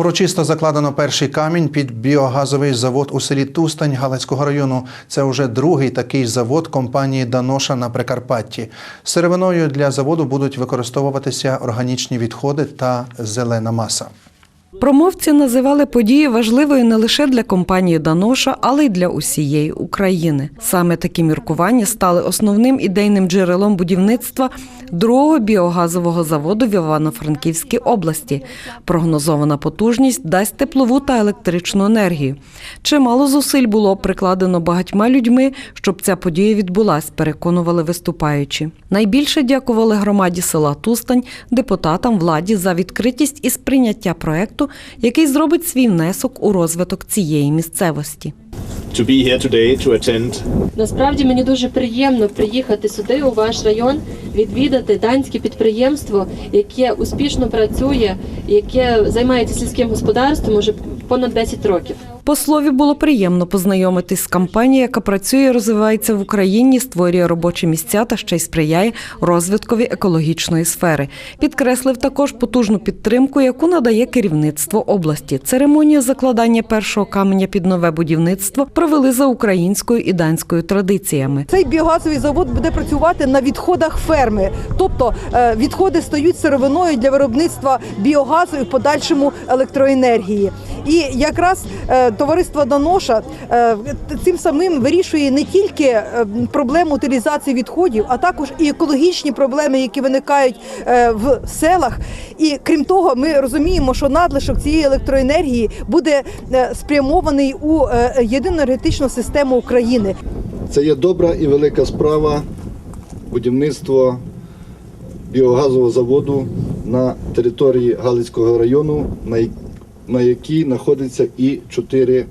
Урочисто закладено перший камінь під біогазовий завод у селі Тустань Галицького району. Це вже другий такий завод компанії Даноша на Прикарпатті. Сировиною для заводу будуть використовуватися органічні відходи та зелена маса. Промовці називали подію важливою не лише для компанії Даноша, але й для усієї України. Саме такі міркування стали основним ідейним джерелом будівництва другого біогазового заводу в Івано-Франківській області. Прогнозована потужність дасть теплову та електричну енергію. Чимало зусиль було прикладено багатьма людьми, щоб ця подія відбулась, переконували виступаючі. Найбільше дякували громаді села Тустань, депутатам владі за відкритість і сприйняття проекту, який зробить свій внесок у розвиток цієї місцевості. to be here today to attend Насправді мені дуже приємно приїхати сюди, у ваш район, відвідати данське підприємство, яке успішно працює, яке займається сільським господарством уже понад 10 років. Послові було приємно познайомитись з компанією, яка працює розвивається в Україні, створює робочі місця та ще й сприяє розвиткові екологічної сфери. Підкреслив також потужну підтримку, яку надає керівництво області. Церемонію закладання першого каменя під нове будівництво провели за українською і данською традиціями. Цей біогазовий завод буде працювати на відходах ферми, тобто е, відходи стають сировиною для виробництва біогазу і в подальшому електроенергії. І якраз е, товариство Даноша е, цим самим вирішує не тільки е, проблему утилізації відходів, а також і екологічні проблеми, які виникають в селах. І крім того, ми розуміємо, що надлишок цієї електроенергії буде спрямований у єдину енергетичну систему України. Це є добра і велика справа будівництво біогазового заводу на території Галицького району, на, на якій знаходяться і чотири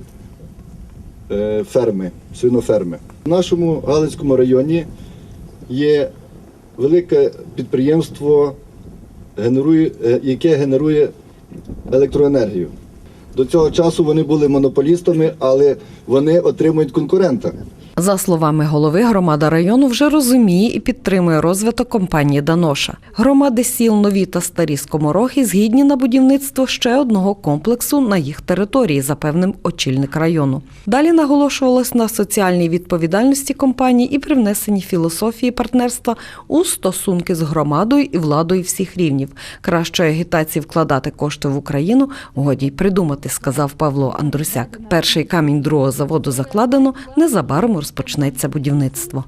е, ферми, свиноферми. В нашому Галицькому районі є велике підприємство, е, яке генерує електроенергію. До цього часу вони були монополістами, але вони отримують конкурента. За словами голови, громада району вже розуміє і підтримує розвиток компанії Даноша. Громади сіл нові та старі скоморохи згідні на будівництво ще одного комплексу на їх території, запевнив очільник району. Далі наголошувалось на соціальній відповідальності компанії і привнесенні філософії партнерства у стосунки з громадою і владою всіх рівнів. Кращої агітації вкладати кошти в Україну годі й придумати, сказав Павло Андрусяк. Перший камінь другого заводу закладено незабаром розпочнеться будівництво.